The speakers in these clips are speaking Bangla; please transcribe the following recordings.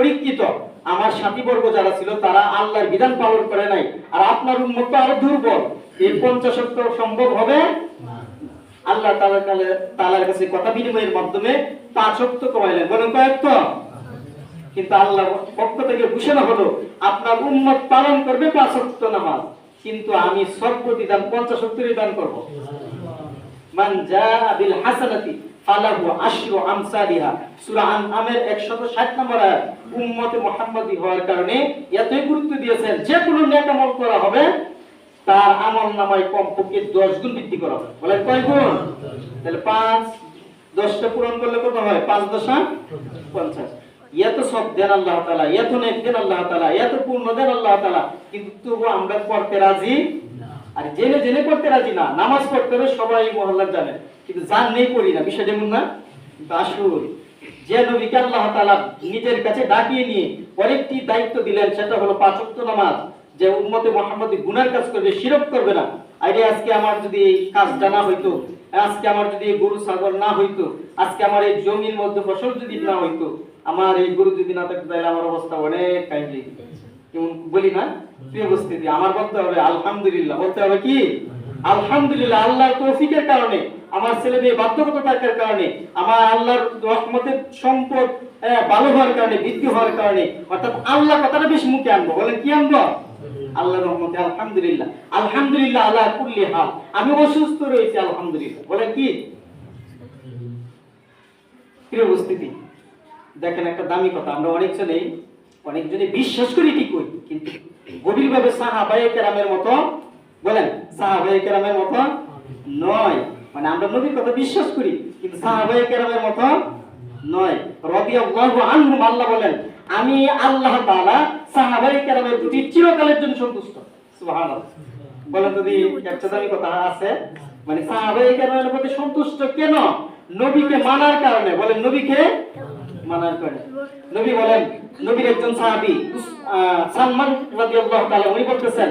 পরীক্ষিত। আমার সাথীবর্গ যারা ছিল, তারা আল্লাহর বিধান পালন করে নাই। আর আপনার উন্মত তো আরও দুর্বল। এই পঞ্চাশত্ব সম্ভব হবে? আল্লাহ তাআলার কাছে কথা বিনিময়ের মাধ্যমে পাঁচত্ব কমাইলেন। বলেন কয়েকত কিন্তু আল্লাহ পক্ষ থেকে ঘোষণা হলো, আপনার উম্মত পালন করবে পাঁচত্ব নামাজ। কিন্তু আমি সর্বদিদান পঞ্চাশত্তরই দান করব। মান বিল হাসানাতি ফালাহু আমসালিহা। সূরা আনআমের 160 নম্বর আয়াত। উম্মতে মুহাম্মাদি হওয়ার কারণে এতই গুরুত্ব দিয়েছেন, যে কোনো নেক আমল করা হবে, তার আমল নামায় কমপক্ষে 10 গুণ বৃদ্ধি করা হবে। কয় গুণ? তাহলে 5 10টা পূরণ করলে কত হয়? 5 দশা 50 এত সব দেন আল্লাহ তাআলা, এত নেক দেন আল্লাহ তাআলা, এত পূর্ণ দেন আল্লাহ তাআলা, কিন্তু আমরা করতে রাজি আর জেনে জেনে করতে রাজি না, নামাজ পড়তে হবে সবাই মহল্লার জানে। কিন্তু জান নেই পড়ি না বিষয় যেমন না। আসুন যে নবীকে আল্লাহ তাআলা নিজের কাছে ডাকিয়ে নিয়ে আরেকটি দায়িত্ব দিলেন, সেটা হলো পাঁচ নামাজ। যে উম্মতে মোহাম্মদী গুনার কাজ করবে, শিরক করবে না। আরে আজকে আমার যদি এই কাজ জানা হইতো, আজকে আমার যদি এই গরু ছাগল না হইতো, আজকে আমার এই জমির মধ্যে ফসল যদি না হইতো, আমার এই গরু যদি না থাকতো, তাহলে আমার অবস্থা অনেক কাইন্ডলি বলি না? তুই উপস্থিতি, আমার বলতে হবে আলহামদুলিল্লাহ। বলতে হবে কি? আলহামদুলিল্লাহ, আল্লাহর তৌফিকের কারণে, আমার ছেলে মেয়ে বাধ্যগত থাকার কারণে, আমার আল্লাহর রহমতের সম্পদ ভালো হওয়ার কারণে, বৃদ্ধি হওয়ার কারণে, অর্থাৎ আল্লাহ কথাটা বেশি মুখে আনব। বলেন, কি আনব? আল্লাহ রহমতে, আলহামদুলিল্লাহ। আলহামদুলিল্লাহ আল্লাহ কুল্লি হাল। আমি অসুস্থ রয়েছি, আলহামদুলিল্লাহ। বলেন কি? উপস্থিতি, দেখেন একটা দামি কথা। আমরা অনেকজনেই অনেকজনে বিশ্বাস করি ঠিকই, কিন্তু গভীরভাবে সাহাবায়ে কেরামের মতো বলেন, সাহাবায়ে কেরামের মতো নয়। মানে আমরা নবীর কথা বিশ্বাস করি, কিন্তু সাহাবায়ে কেরামের মতো নয়। রাদিয়াল্লাহু আনহুম, আল্লাহ বলেন, আমি আল্লাহ তাআলা সাহাবায়ে কেরামের প্রতি চিরকালের জন্য সন্তুষ্ট। সুবহানাল্লাহ। বলেন যদি একটা দামি কথা আছে? মানে সাহাবায়ে কেরামের প্রতি সন্তুষ্ট কেন? নবীকে মানার কারণে। বলেন, নবীকে মানার কারণে। নবী বলেন, নবীর একজন সাহাবী সালমান রাদিয়াল্লাহু তাআলা, উনি বলতেছেন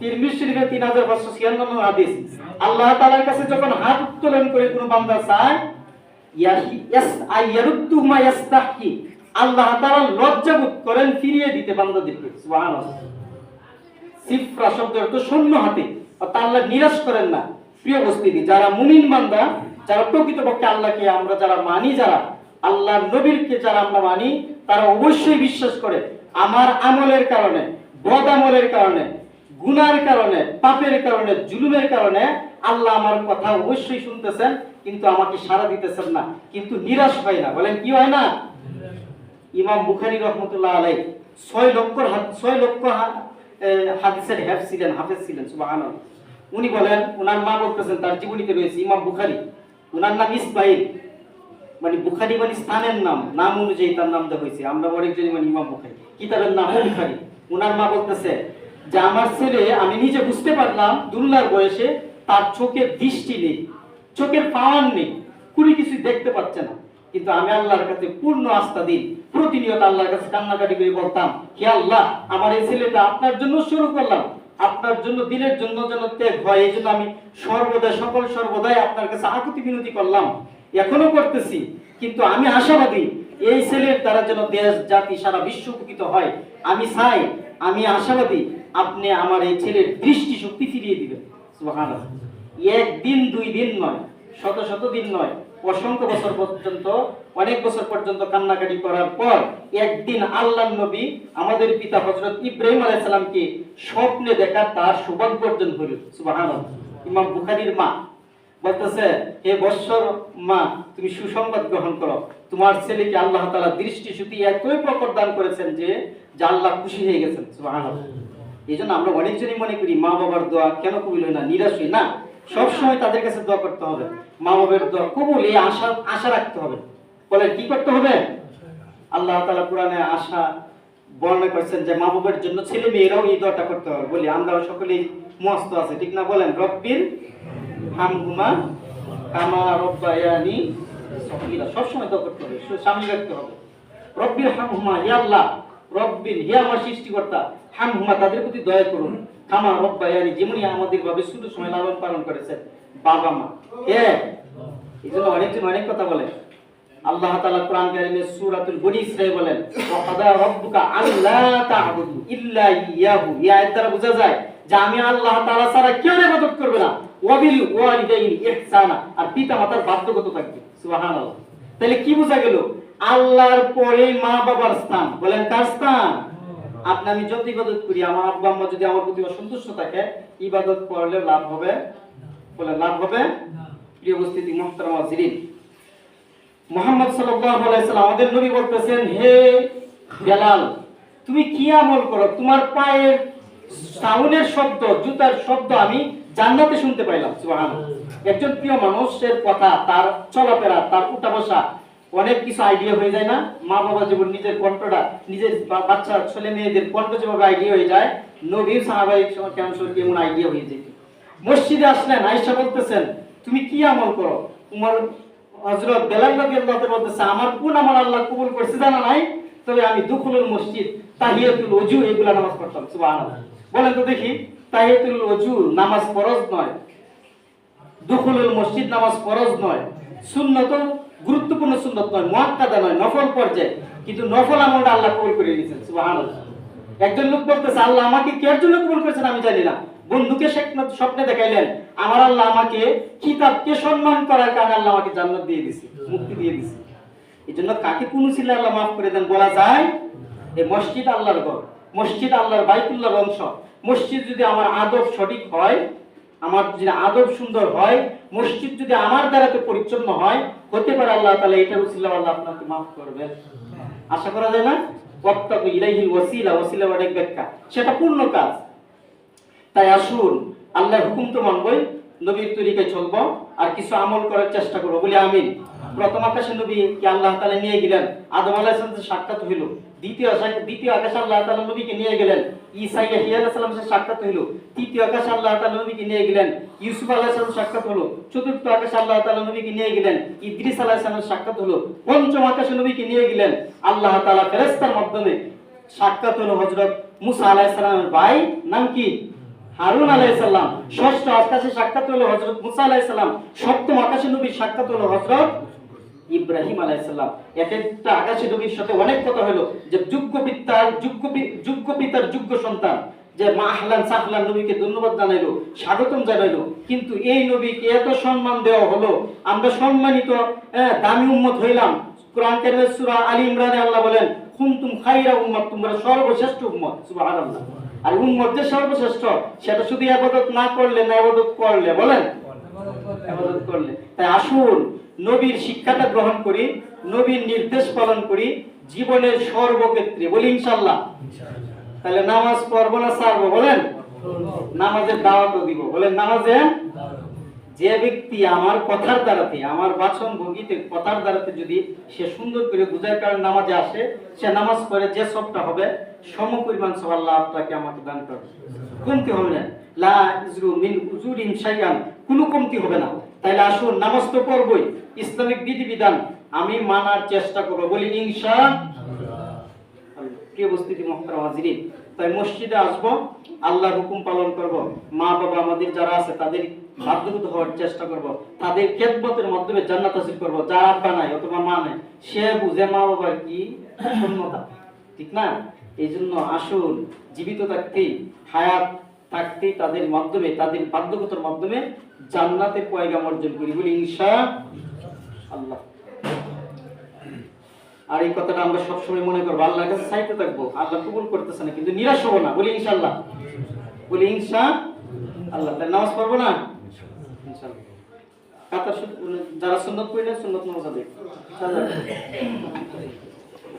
তিরমিজ শরীফে 3596 হাদিস। আল্লাহ হাত করে করেন, ফিরিয়ে দিতে শূন্য হাতে। আল্লাহ নিরাশ করেন না। প্রিয় উপস্থিতি, যারা মুমিন বান্দা, যারা প্রকৃতপক্ষে আল্লাহকে আমরা যারা মানি, যারা আল্লাহ নবীরকে যারা আমরা মানি, তারা অবশ্যই বিশ্বাস করে, আমার আমলের কারণে, বদ আমলের কারণে গুনার কারণে, পাপের কারণে, জুলুমের কারণে আল্লাহ আমার কথা অবশ্যই শুনতেছেন, কিন্তু আমাকে সাড়া দিতেছেন না। কিন্তু নিরাশ হয় না। বলেন, কি হয় না? ইমাম বুখারী রহমতুল্লাহ আলাই ছয় লক্ষ ছয় লক্ষ হাদিসের হেফ ছিলেন, হাফেজ ছিলেন, সুবহানাল্লাহ। উনি বলেন ওনার মা বলতেছেন, তার জীবনীতে রয়েছে ইমাম বুখারী। ওনার নাম ইসমাইল। মানে বুখারী মানে স্থানের নাম নাম অনুযায়ী তার নাম দেওয়া হয়েছে। আমরা অনেকজন মানে ইমাম বুখারী। কিতাবের নাম বুখারী। ওনার মা বলতেছে যে আমার ছেলে, আমি নিজে বুঝতে পারলাম দুল্লার বয়সে তার চোখের দৃষ্টি নেই, চোখের পাওয়ার নেই কুড়ি কিছু দেখতে পাচ্ছে না। কিন্তু আমি আল্লাহর কাছে পূর্ণ আস্থা দিই, প্রতিনিয়ত আল্লাহর কাছে কান্নাকাটি করে বলতাম, হে আল্লাহ, আমার এই ছেলেটা আপনার জন্য শুরু করলাম, আপনার জন্য দিনের জন্য যেন ত্যাগ হয়, এই জন্য আমি সর্বদা সকল সর্বদাই আপনার কাছে আকুতি বিনতি করলাম, এখনও করতেছি। কিন্তু আমি আশাবাদী, এই ছেলের দ্বারা যেন দেশ, জাতি, সারা বিশ্ব উপকৃত হয়। আমি চাই আমি আশাবাদী আপনি আমার এই ছেলের দৃষ্টি শক্তি ফিরিয়ে দিবেন। একদিন, দুই দিন নয়, শত শত দিন নয়, অসংখ্য বছর পর্যন্ত, অনেক বছর পর্যন্ত কান্নাকাটি করার পর একদিন আল্লাহ নবী আমাদের পিতা হজরত ইব্রাহিম আলাইসালামকে স্বপ্নে দেখার তার সৌভাগ্য অর্জন হইল সুবহানাল্লাহ। ইমাম বুখারীর মা বলতেছে, হে বৎসর মা, তুমি সুসংবাদ গ্রহণ করো। তোমার ছেলেকে আল্লাহ তাআলা দৃষ্টি শুধু এতই প্রকট দান করেছেন যে আল্লাহ খুশি হয়ে গেছেন। এই জন্য আমরা অনেকজনই মনে করি, মা বাবার দোয়া কেন কবুল হয় না, নিরাশ হই না। সবসময় তাদের কাছে দোয়া করতে হবে। মা বাবার দোয়া কবুল, এই আশা আশা রাখতে হবে। বলে, কি করতে হবে? আল্লাহ তালা কোরআনে আশা বর্ণনা করছেন যে, মা বাবার জন্য ছেলে মেয়েরাও এই দোয়াটা করতে হবে। বলি আমরা সকলেই মস্ত আছে। ঠিক না বলেন, রব্বির কামা রব্বায়ানি সবসময় সামনে রাখতে হবে। রব্বির হামহুমা, হে আল্লাহ, রব্বির, হে আমার সৃষ্টিকর্তা, হামহুমা, তাদের প্রতি দয়া করুন। কামা রব্বায়ানি যেমনি আমাদের ভাবে শুধু সময় লালন পালন করেছেন, বাবা মা, কে? এই জন্য অনেকজন অনেক কথা বলে। আল্লাহ তাআলা কোরআন সূরাতুল বনি ইসরাঈল বলেন ওয়া কাদা আল্লা তা'বুদু ইল্লা ইয়াহু। বোঝা যায় যে আমি আল্লাহ তাআলা ছাড়া কেউ ইবাদত করবে না। ওয়াবিল ওয়ালিদাইনি ইহসানা। আর পিতা মাতার বাধ্যগত থাকবে। সুবহানাল্লাহ। তাহলে কি বোঝা গেল? আল্লাহর পরে মা বাবার স্থান। বলেন কার স্থান? আপনি আমি যত ইবাদত করি, আমার আব্বা আম্মা যদি আমার প্রতি অসন্তুষ্ট থাকে, ইবাদত করলে লাভ হবে? বলে লাভ হবে? প্রিয় উপস্থিতি, মুহতারাম হাজিরিন। মোহাম্মদ সাল্লাল্লাহু আলাইহি সাল্লাম, আমাদের নবী বলতেছেন, হে বেলাল, তুমি কি আমল করো? তোমার পায়ের সাউনের শব্দ, জুতার শব্দ আমি জান্নাতে শুনতে পাইলাম সুবহানাল্লাহ। একজন প্রিয় মানুষের কথা তার চলাফেরা তার উঠা বসা অনেক কিছু আইডিয়া হয়ে যায় না? মা বাবা যেমন নিজের কণ্ঠটা নিজের বাচ্চা ছেলে মেয়েদের কণ্ঠ যেভাবে আইডিয়া হয়ে যায় নবী সাহাবাহিক কেমন কেমন আইডিয়া হয়ে যেত। মসজিদে আসলেন আয়েশা বলতেছেন তুমি কি আমল করো? তোমার হযরত বেলাল রাদিয়াল্লাহু তাআলা বলতেছে আমার কোন আমল আল্লাহ কবুল করছে জানা নাই? তবে আমি দুখুলুল মসজিদ তাহিয়াতুল ওযু এগুলা নামাজ পড়তাম সুবহানাল্লাহ। বলেন তো দেখি। তাহিয়াতুল নামাজ ফরজ নয়। দুখুলুল মসজিদ নামাজ ফরজ নয়। সুন্নত গুরুত্বপূর্ণ সুন্নত নয় নয়, নফল পর্যায়ে। কিন্তু নফল আমলটা আল্লাহ কবুল করে নিয়েছেন, সুবহানাল্লাহ। একজন লোক বলতেছে, আল্লাহ আমাকে কের জন্য কবুল করেছেন আমি জানি না। বন্ধুকে স্বপ্ন- স্বপ্নে দেখাইলেন, আমার আল্লাহ আমাকে কিতাবকে সম্মান করার কারণে আল্লাহ আমাকে জান্নাত দিয়ে দিছে, মুক্তি দিয়ে দিছে। এই জন্য কাকে কোন ছিল আল্লাহ মাফ করে দেন বলা যায় এই মসজিদ আল্লাহর ঘর। মসজিদ আল্লাহর বাইতুল্লাহর অংশ। মসজিদ যদি আমার আদব সঠিক হয়, আমার যদি আদব সুন্দর হয়, মসজিদ যদি আমার দ্বারাতে পরিচ্ছন্ন হয়, হতে পারে আল্লাহ তাআলা এটা উসিলা আল্লাহ আপনাকে মাফ করবে আশা করা যায় না? ওয়াত্তাকু ইলাইহিল ওয়াসিলা ওয়াসিলা অনেক ব্যাখ্যা। সেটা পূর্ণ কাজ। তাই আসুন, আল্লাহর হুকুম তো মানবই, নবীর তরিকায় চলবো, আর কিছু আমল করার চেষ্টা করব। বলি আমিন। প্রথম আকাশে নবী কি আল্লাহ তাআলা নিয়ে গেলেন। আদম সাক্ষাৎ হইল। দ্বিতীয় দ্বিতীয় আকাশে আল্লাহ তাআলা নবীকে নিয়ে গেলেন। সালামের সাক্ষাৎ হইল। তৃতীয় আকাশে আল্লাহ তাআলা নবীকে নিয়ে গেলেন। ইউসুফ সাক্ষাৎ হলো চতুর্থ আকাশে আল্লাহ তাআলা নবীকে নিয়ে গেলেন। ইদ্রিস সাক্ষাৎ হলো পঞ্চম আকাশে নবীকে নিয়ে গেলেন। আল্লাহ তাআলা ফেরেশতার মাধ্যমে সাক্ষাৎ হলো হযরত মুসা সালামের ভাই, নাম কি? হারুন আলাইসাল্লাম ষষ্ঠ আকাশে সাক্ষাৎ হলো হজরত মুসা আলাইসাল্লাম সপ্তম আকাশে সাক্ষাৎ হলো হজরত ইব্রাহিম আলাইসাল্লাম এক একটা আকাশে নবীর সাথে অনেক কথা হলো যে যোগ্য পিতার যোগ্য যোগ্য পিতার যোগ্য সন্তান। যে মা আহলান সাহলান নবীকে ধন্যবাদ জানাইলো স্বাগতম জানাইলো। কিন্তু এই নবীকে এত সম্মান দেওয়া হলো আমরা সম্মানিত দামি উম্মত হইলাম। কোরআন কারিমের সূরা আলী ইমরানে আল্লাহ বলেন কুনতুম খাইরা উম্মাত তোমরা সর্বশ্রেষ্ঠ উম্মত সুবহানাল্লাহ। আর উম্মত যে সর্বশ্রেষ্ঠ সেটা শুধু ইবাদত না করলে না ইবাদত করলে বলেন? ইবাদত করলে। তাই আসুন নবীর শিক্ষাটা গ্রহণ করি নবীর নির্দেশ পালন করি জীবনের সর্বক্ষেত্রে বলি ইনশাআল্লাহ। তাহলে নামাজ পড়ব না ছাড়বো বলেন? নামাজের দাওয়াতও দিব বলেন নামাজে? যে ব্যক্তি আমার কথার দ্বারাতে আমার বাচন ভঙ্গিতে কথার দ্বারাতে যদি সে সুন্দর করে বুঝার কারণে নামাজে আসে সে নামাজ পড়ে যে সবটা হবে সম পরিমাণ সব আল্লাহ আপনাকে আমাকে দান করবে। কমতি হবে না। লা ইজরু মিন উজুরিন শাইআন কোনো কমতি হবে না। তাইলে আসুন নামাজ তো পড়বই। ইসলামিক বিধিবিধান, আমি মানার চেষ্টা করব। বলি, ইনশা মহতারাম হাজিরিন, তাই মসজিদে আসব হুকুম পালন করব। মা, বাবা আমাদের যারা আছে, তাদের হওয়ার চেষ্টা করব। তাদের মাধ্যমে জান্নাত হাসিল করব। যার নাই অথবা মা সে বুঝে মা বাবার কি শূন্যতা। ঠিক না? এই জন্য আসুন, জীবিত থাকতেই, হায়াত থাকতেই তাদের মাধ্যমে, তাদের বাধ্যগতার মাধ্যমে জান্নাতের পয়গাম অর্জন করি বলি, ইনশা আল্লাহ। আর এই কথাটা আমরা সবসময় মনে করব, আল্লাহর কাছে চাইতে থাকব। আল্লাহ কবুল করতেছে না, কিন্তু নিরাশ হব না, বলি ইনশাল্লাহ বলি ইনশা আল্লাহ তাই নামাজ পড়ব না? যারা সুন্নত পড়লেন সুন্নত নামাজ আদায়